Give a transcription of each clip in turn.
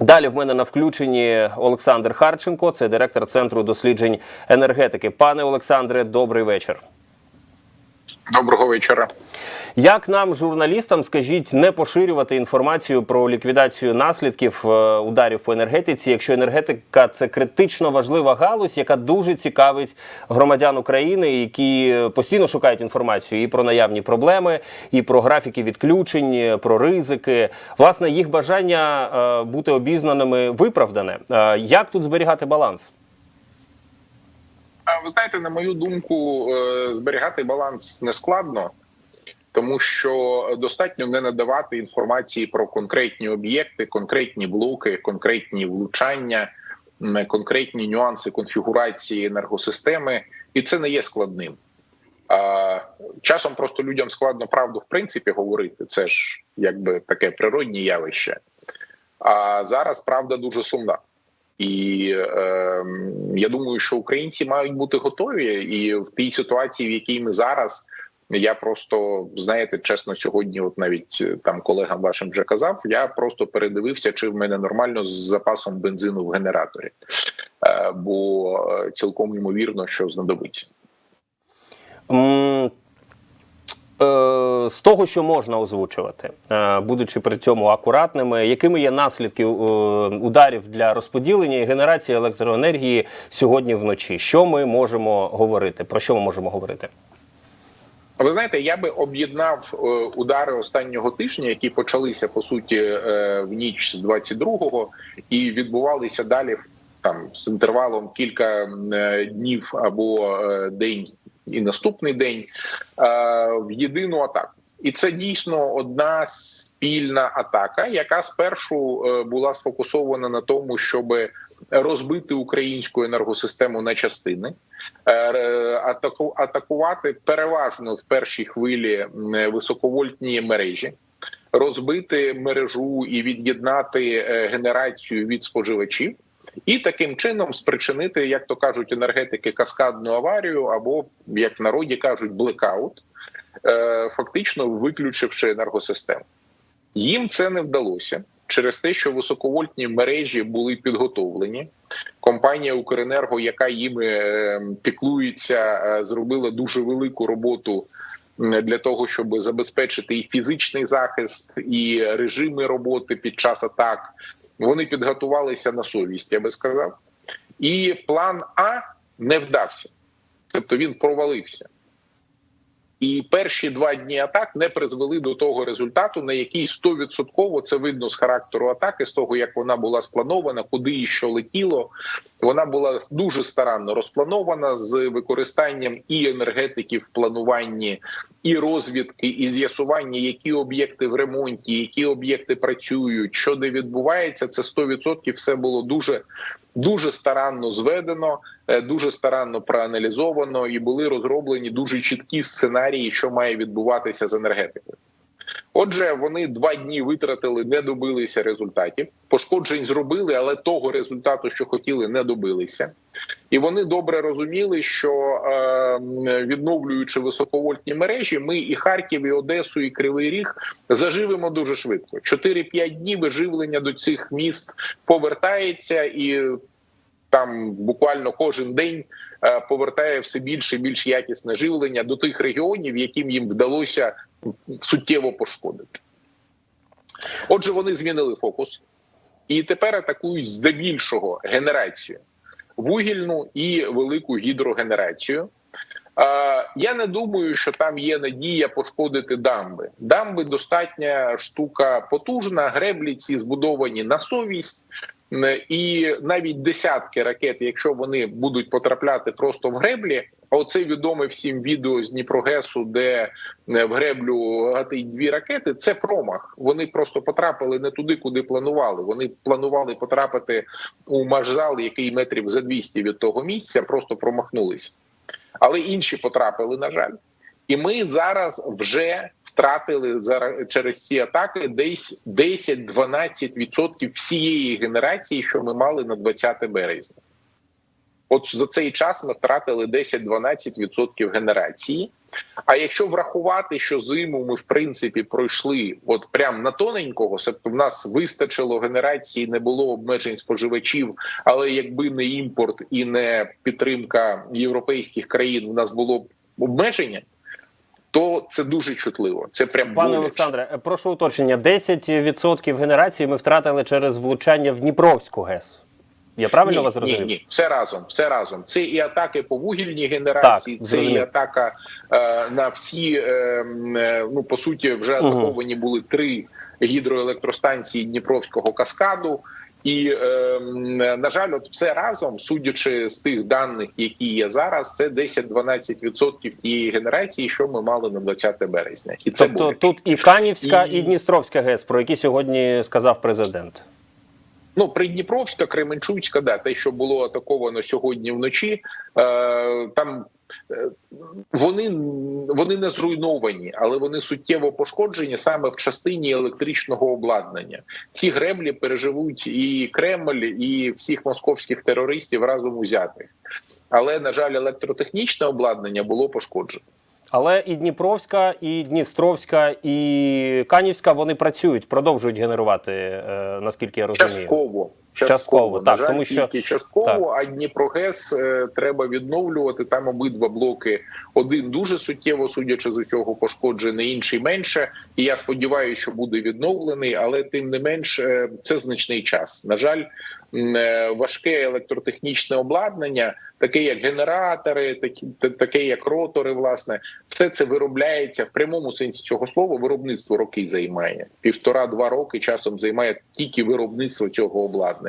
Далі в мене на включенні Олександр Харченко, це директор центру досліджень енергетики. Пане Олександре, добрий вечір. Доброго вечора. Як нам, журналістам, скажіть, не поширювати інформацію про ліквідацію наслідків е, ударів по енергетиці, якщо енергетика це критично важлива галузь, яка дуже цікавить громадян України, які е, постійно шукають інформацію і про наявні проблеми, і про графіки відключень, е, про ризики. Власне, їх бажання бути обізнаними виправдане. Як тут зберігати баланс? Ви знаєте, на мою думку, е, зберігати баланс не складно, тому що достатньо не надавати інформації про конкретні об'єкти, конкретні блоки, конкретні влучання, конкретні нюанси конфігурації енергосистеми, і це не є складним. Часом просто людям складно правду в принципі говорити. Це ж якби таке природнє явище. А зараз правда дуже сумна. І е, я думаю, що українці мають бути готові, і в тій ситуації, в якій ми зараз, я просто знаєте, чесно, сьогодні, от навіть е, там колегам вашим вже казав, я просто передивився, чи в мене нормально з запасом бензину в генераторі, е, бо е, цілком ймовірно, що знадобиться. Е, З того, що можна озвучувати, е, будучи при цьому акуратними, якими є наслідки е, ударів для розподілення і генерації електроенергії сьогодні вночі? Що ми можемо говорити? Про що ми можемо говорити? Ви знаєте, я би об'єднав удари останнього тижня, які почалися по суті в ніч з 22-го і відбувалися далі там з інтервалом кілька днів або день і наступний день е, в єдину атаку. І це дійсно одна спільна атака, яка спершу е, була сфокусована на тому, щоб розбити українську енергосистему на частини. Е, атакувати переважно в першій хвилі високовольтні мережі, розбити мережу і від'єднати генерацію від споживачів, і таким чином спричинити, як то кажуть, енергетики каскадну аварію, або як в народі кажуть, блекаут, е, фактично виключивши енергосистему. Їм це не вдалося через те, що високовольтні мережі були підготовлені. Компанія Укренерго, яка їми е, піклується, е, зробила дуже велику роботу для того, щоб забезпечити і фізичний захист, і режими роботи під час атак. Вони підготувалися на совість, я би сказав. І план А не вдався, тобто він провалився. І перші два дні атак не призвели до того результату, на який 100% це видно з характеру атаки, з того як вона була спланована, куди і що летіло. Вона була дуже старанно розпланована з використанням і енергетики в плануванні, і розвідки, і з'ясування, які об'єкти в ремонті, які об'єкти працюють, що де відбувається. Це 100% все було дуже дуже старанно зведено, е, дуже старанно проаналізовано, і були розроблені дуже чіткі сценарії, що має відбуватися з енергетикою. Отже, вони два дні витратили, не добилися результатів. Пошкоджень зробили, але того результату, що хотіли, не добилися. І вони добре розуміли, що е, відновлюючи високовольтні мережі, ми і Харків, і Одесу, і Кривий Ріг заживемо дуже швидко. 4-5 днів живлення до цих міст повертається, і там буквально кожен день е, повертає все більше і більш якісне живлення до тих регіонів, яким їм вдалося суттєво пошкодити. Отже, вони змінили фокус і тепер атакують здебільшого генерацію вугільну і велику гідрогенерацію. Я не думаю, що там є надія пошкодити дамби. Дамби достатня штука потужна. Греблі ці збудовані на совість, і навіть десятки ракет, якщо вони будуть потрапляти просто в греблі. А оце відоме всім відео з Дніпрогесу, де в греблю гатить дві ракети. Це промах. Вони просто потрапили не туди, куди планували. Вони планували потрапити у машзал, який метрів за 200 від того місця, просто промахнулися. Але інші потрапили, на жаль. І ми зараз вже втратили через ці атаки десь 10-12% всієї генерації, що ми мали на 20 березня. От за цей час ми втратили 10-12% генерації. А якщо врахувати, що зиму ми в принципі пройшли от прям на тоненького, тобто в нас вистачило генерації, не було обмежень споживачів, але якби не імпорт і не підтримка європейських країн, у нас було б обмеження. То це дуже чутливо. Це прям Пане боляче. Олександре, е, прошу уточнення: 10% генерації ми втратили через влучання в Дніпровську ГЕС. Я правильно ні, вас зрозумів? Ні, ні, все разом, все разом. Це і атаки по вугільній генерації, Так, це і атака е, на всі е, е, ну по суті, вже атаковані були три гідроелектростанції Дніпровського каскаду. І е, на жаль, от все разом, судячи з тих даних, які є зараз, це 10-12% тієї генерації, що ми мали на 20 березня, і це Тобто тут і Канівська, і... І- Дністровська ГЕС, про які сьогодні сказав президент. Ну, Придніпровська, Кременчуцька, да, те, що було атаковано сьогодні вночі, е, там вони, вони не зруйновані, але вони суттєво пошкоджені саме в частині електричного обладнання. Ці греблі переживуть і Кремль, і всіх московських терористів разом узятих. Але на жаль, електротехнічне обладнання було пошкоджено. Але і Дніпровська, і Дністровська, і Канівська вони працюють, продовжують генерувати, е, наскільки я розумію. Частково. Частково, на так, жаль, тому що- тільки частково, а Дніпрогес е, треба відновлювати. Там обидва блоки. Один дуже суттєво, судячи з усього, пошкоджений, інший менше. І я сподіваюся, що буде відновлений, але тим не менш е, це значний час. На жаль, е, важке електротехнічне обладнання, таке як генератори, такі та- таке як ротори, власне, все це виробляється в прямому сенсі цього слова. Виробництво роки займає півтора-два роки. Часом займає тільки виробництво цього обладнання.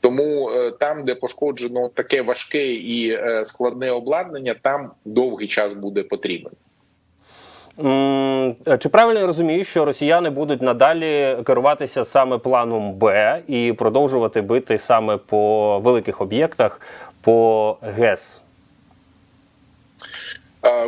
Тому е, там, де пошкоджено таке важке і е, складне обладнання, там довгий час буде потрібен. Е, Чи правильно я розумію, що росіяни будуть надалі керуватися саме планом Б і продовжувати бити саме по великих об'єктах по ГЕС?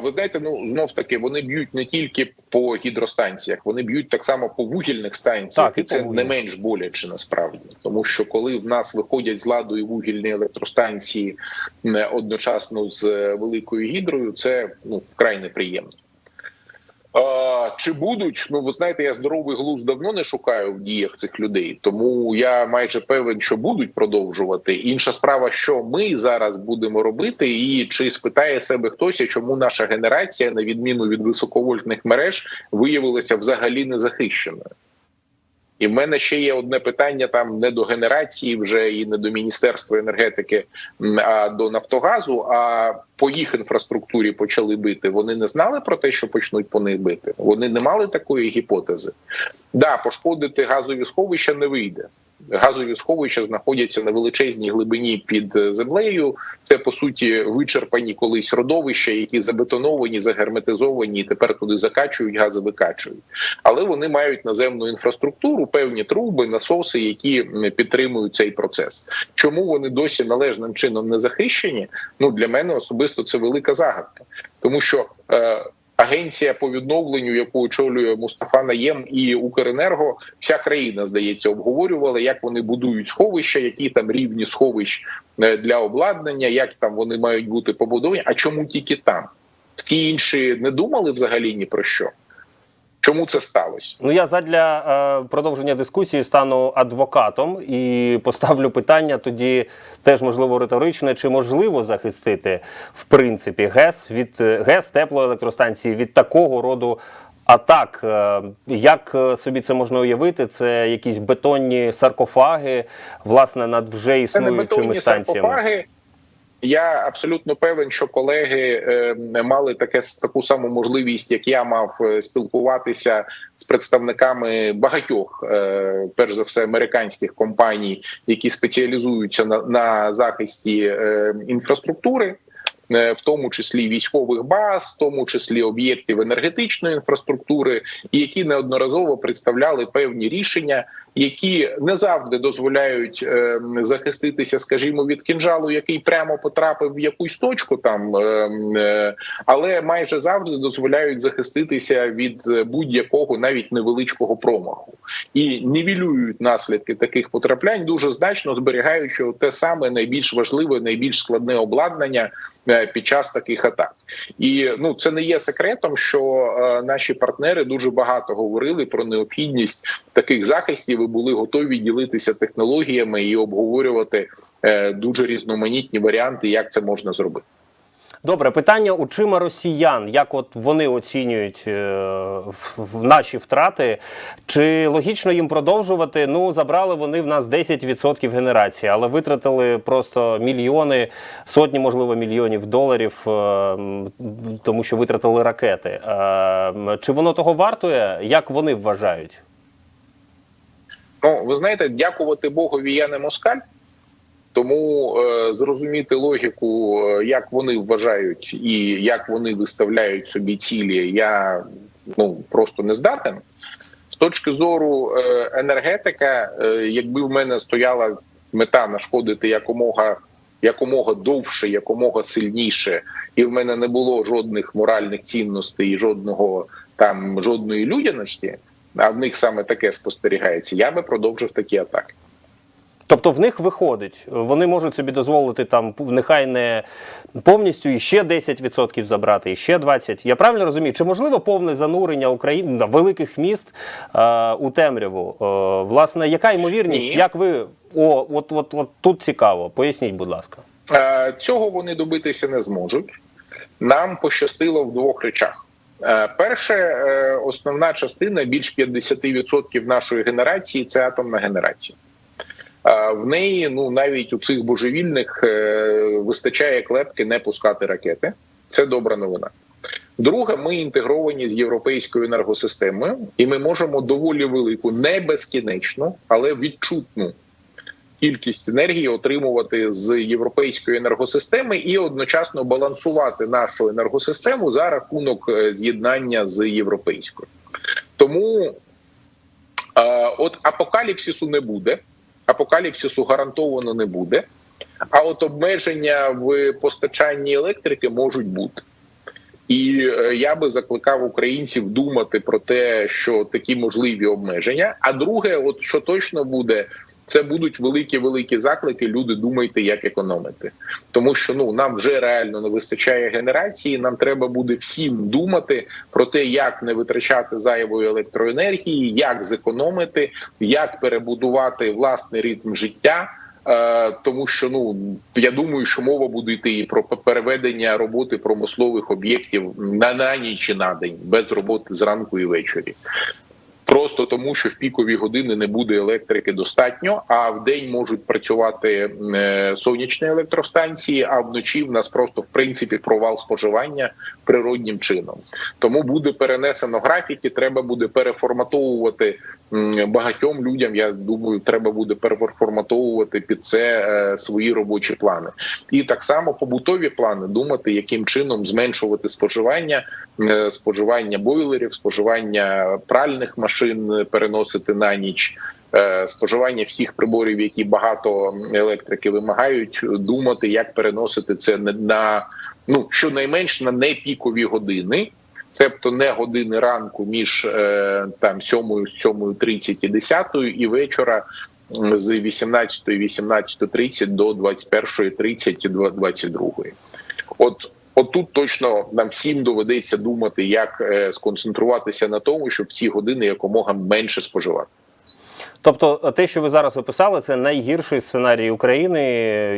Ви знаєте, ну знов таки вони б'ють не тільки по гідростанціях, вони б'ють так само по вугільних станціях, Так, і це не менш боляче насправді, тому що коли в нас виходять з ладу і вугільні електростанції не одночасно з е, великою гідрою, це ну вкрай неприємно. Чи будуть? Ну ви знаєте, я здоровий глузд давно не шукаю в діях цих людей, тому я майже певен, що будуть продовжувати. Інша справа, що ми зараз будемо робити, і чи спитає себе хтось, чому наша генерація, на відміну від високовольтних мереж, виявилася взагалі незахищеною. І в мене ще є одне питання: там не до генерації, вже і не до міністерства енергетики, а до Нафтогазу. А по їх інфраструктурі почали бити. Вони не знали про те, що почнуть по них бити. Вони не мали такої гіпотези. Да, пошкодити газові сховища не вийде. Газові сховища знаходяться на величезній глибині під е, землею. Це по суті вичерпані колись родовища, які забетоновані, загерметизовані, і тепер туди закачують, гази викачують. Але вони мають наземну інфраструктуру, певні труби, насоси, які підтримують цей процес. Чому вони досі належним чином не захищені? Ну для мене особисто це велика загадка, тому що. Е, Агенція по відновленню, яку очолює Мустафа Наєм і Укренерго, вся країна здається обговорювала, як вони будують сховища, які там рівні сховищ е, для обладнання, як там вони мають бути побудовані. А чому тільки там? Всі інші не думали взагалі ні про що. Чому це сталося? Ну я задля е, продовження дискусії стану адвокатом і поставлю питання тоді теж можливо риторичне, чи можливо захистити в принципі ГЕС від е, ГЕС теплоелектростанції від такого роду. атак. Е, як е, собі це можна уявити? Це якісь бетонні саркофаги, власне, над вже існуючими станціями. саркофаги. Я абсолютно певен, що колеги е, мали таке таку саму можливість, як я мав е, спілкуватися з представниками багатьох, е, перш за все, американських компаній, які спеціалізуються на, на захисті е, інфраструктури. е, В тому числі військових баз, в тому числі об'єктів енергетичної інфраструктури, і які неодноразово представляли певні рішення, які не завжди дозволяють е, захиститися, скажімо, від кінжалу, який прямо потрапив в якусь точку, там е, е, але майже завжди дозволяють захиститися від е, будь-якого навіть невеличкого промаху і нівелюють наслідки таких потраплянь, дуже значно зберігаючи те саме найбільш важливе, найбільш складне обладнання е, під час таких атак. І ну це не є секретом, що е, наші партнери дуже багато говорили про необхідність таких захистів і були готові ділитися технологіями і обговорювати е, дуже різноманітні варіанти, як це можна зробити. Добре, питання очима росіян. Як от вони оцінюють е, в, наші втрати? Чи логічно їм продовжувати? Ну, забрали вони в нас 10% генерації, але витратили просто мільйони, сотні, можливо, мільйонів доларів, е, тому що витратили ракети. Чи воно того вартує? Як вони вважають? Ну ви знаєте, дякувати Богові, я не москаль. Тому е, зрозуміти логіку, е, як вони вважають і як вони виставляють собі цілі, я ну просто не здатен. З точки зору е, енергетика, е, якби в мене стояла мета нашкодити якомога якомога довше, якомога сильніше, і в мене не було жодних моральних цінностей, жодного там жодної людяності, а в них саме таке спостерігається. Я би продовжив такі атаки. Тобто в них виходить, вони можуть собі дозволити там нехай не повністю і ще 10% забрати, і ще 20%. Я правильно розумію, чи можливо повне занурення України великих міст е, у темряву? Е, власне, яка ймовірність? Ні. Як ви о, от, от, от тут цікаво? Поясніть, будь ласка. Е, Цього вони добитися не зможуть. Нам пощастило в двох речах. Е, Перше, е, основна частина більш 50% нашої генерації це атомна генерація. Е, В неї ну навіть у цих божевільних вистачає клепки не пускати ракети. Це добра новина. Друге, ми інтегровані з європейською енергосистемою, і ми можемо доволі велику, не безкінечну, але відчутну кількість енергії отримувати з європейської енергосистеми і одночасно балансувати нашу енергосистему за рахунок е, з'єднання з європейською. Тому е, от апокаліпсису не буде. Апокаліпсису гарантовано не буде. А от обмеження в постачанні електрики можуть бути. І е, я би закликав українців думати про те, що такі можливі обмеження. А друге, от що точно буде, це будуть великі великі заклики. Люди думайте, як економити, тому що ну нам вже реально не вистачає генерації. Нам треба буде всім думати про те, як не витрачати зайвої електроенергії, як зекономити, як перебудувати власний ритм життя. Е, Тому що ну я думаю, що мова буде йти і про переведення роботи промислових об'єктів на, на ніч і на день без роботи зранку і ввечері. Просто тому, що в пікові години не буде електрики достатньо, а в день можуть працювати е, сонячні електростанції, а вночі в нас просто в принципі провал споживання природнім чином. Тому буде перенесено графіки. Треба буде переформатовувати багатьом людям. Я думаю, треба буде переформатовувати під це е, свої робочі плани, і так само побутові плани думати, яким чином зменшувати споживання, е, споживання бойлерів, споживання пральних машин е, переносити на ніч. е, Споживання всіх приборів, які багато електрики вимагають, думати, як переносити це на ну щонайменш на непікові години, цебто не години ранку між е, там 7, 7.30 і 10 і вечора з 18, 18.30 до 21.30 і 22. От От тут точно нам всім доведеться думати, як е, сконцентруватися на тому, щоб ці години якомога менше споживати. Тобто, те, що ви зараз описали, це найгірший сценарій України,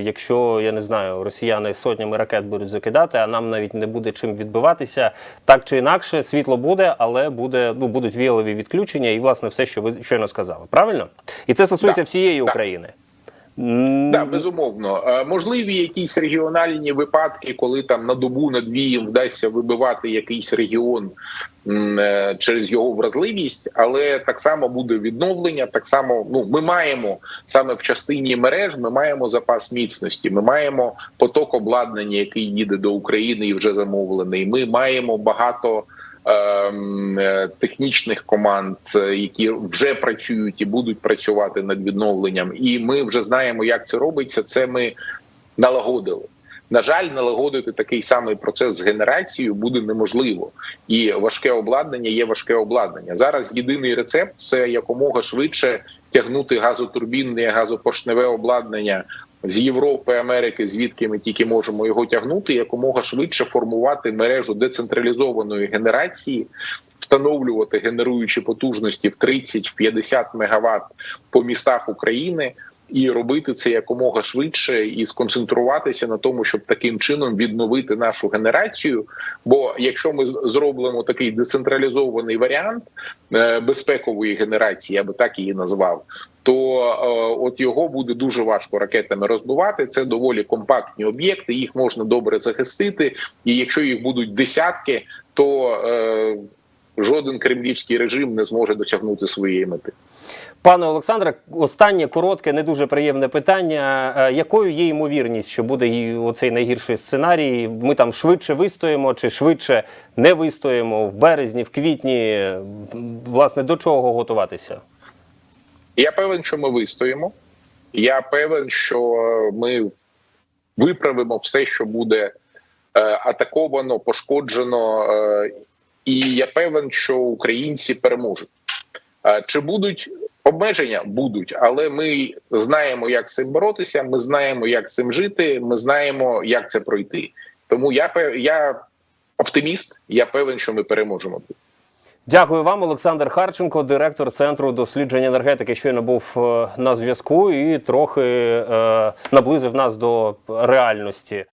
якщо я не знаю, росіяни сотнями ракет будуть закидати, а нам навіть не буде чим відбиватися. Так чи інакше, світло буде, але буде ну будуть віялові відключення, і власне все, що ви щойно сказали. Правильно? І це стосується Да. всієї Да. України. Так, безумовно. Е, Можливі якісь регіональні випадки, коли там на добу на дві їм вдасться вибивати якийсь регіон е, через його вразливість, але так само буде відновлення. Так само, ну ми маємо саме в частині мереж. Ми маємо запас міцності. Ми маємо поток обладнання, який їде до України і вже замовлений. Ми маємо багато. Ем, е, технічних команд, е, які вже працюють і будуть працювати над відновленням. І ми вже знаємо, як це робиться. Це ми налагодили. На жаль, налагодити такий самий процес з генерацією буде неможливо, і важке обладнання є важке обладнання. Зараз єдиний рецепт це якомога швидше тягнути газотурбінне, газопоршневе обладнання з Європи, Америки, звідки ми тільки можемо його тягнути, якомога швидше формувати мережу децентралізованої генерації, встановлювати генеруючі потужності в 30-50 мегаватт по містах України. І робити це якомога швидше і сконцентруватися на тому, щоб таким чином відновити нашу генерацію. Бо якщо ми зробимо такий децентралізований варіант е, безпекової генерації, я би так її назвав, то е, от його буде дуже важко ракетами розбивати. Це доволі компактні об'єкти, їх можна добре захистити. І якщо їх будуть десятки, то е, жоден кремлівський режим не зможе досягнути своєї мети. Пане Олександре, останнє коротке, не дуже приємне питання. Е, Якою є ймовірність, що буде і оцей найгірший сценарій? Ми там швидше вистоїмо чи швидше не вистоїмо в березні, в квітні? Власне, до чого готуватися? Я певен, що ми вистоїмо. Я певен, що ми виправимо все, що буде е, атаковано, пошкоджено, е, і я певен, що українці переможуть. Чи будуть обмеження? Будуть, але ми знаємо, як з цим боротися. Ми знаємо, як з цим жити. Ми знаємо, як це пройти. Тому я я оптиміст. Я певен, що ми переможемо. Дякую вам, Олександр Харченко, директор центру досліджень енергетики. Щойно був е, на зв'язку і трохи е, наблизив нас до реальності.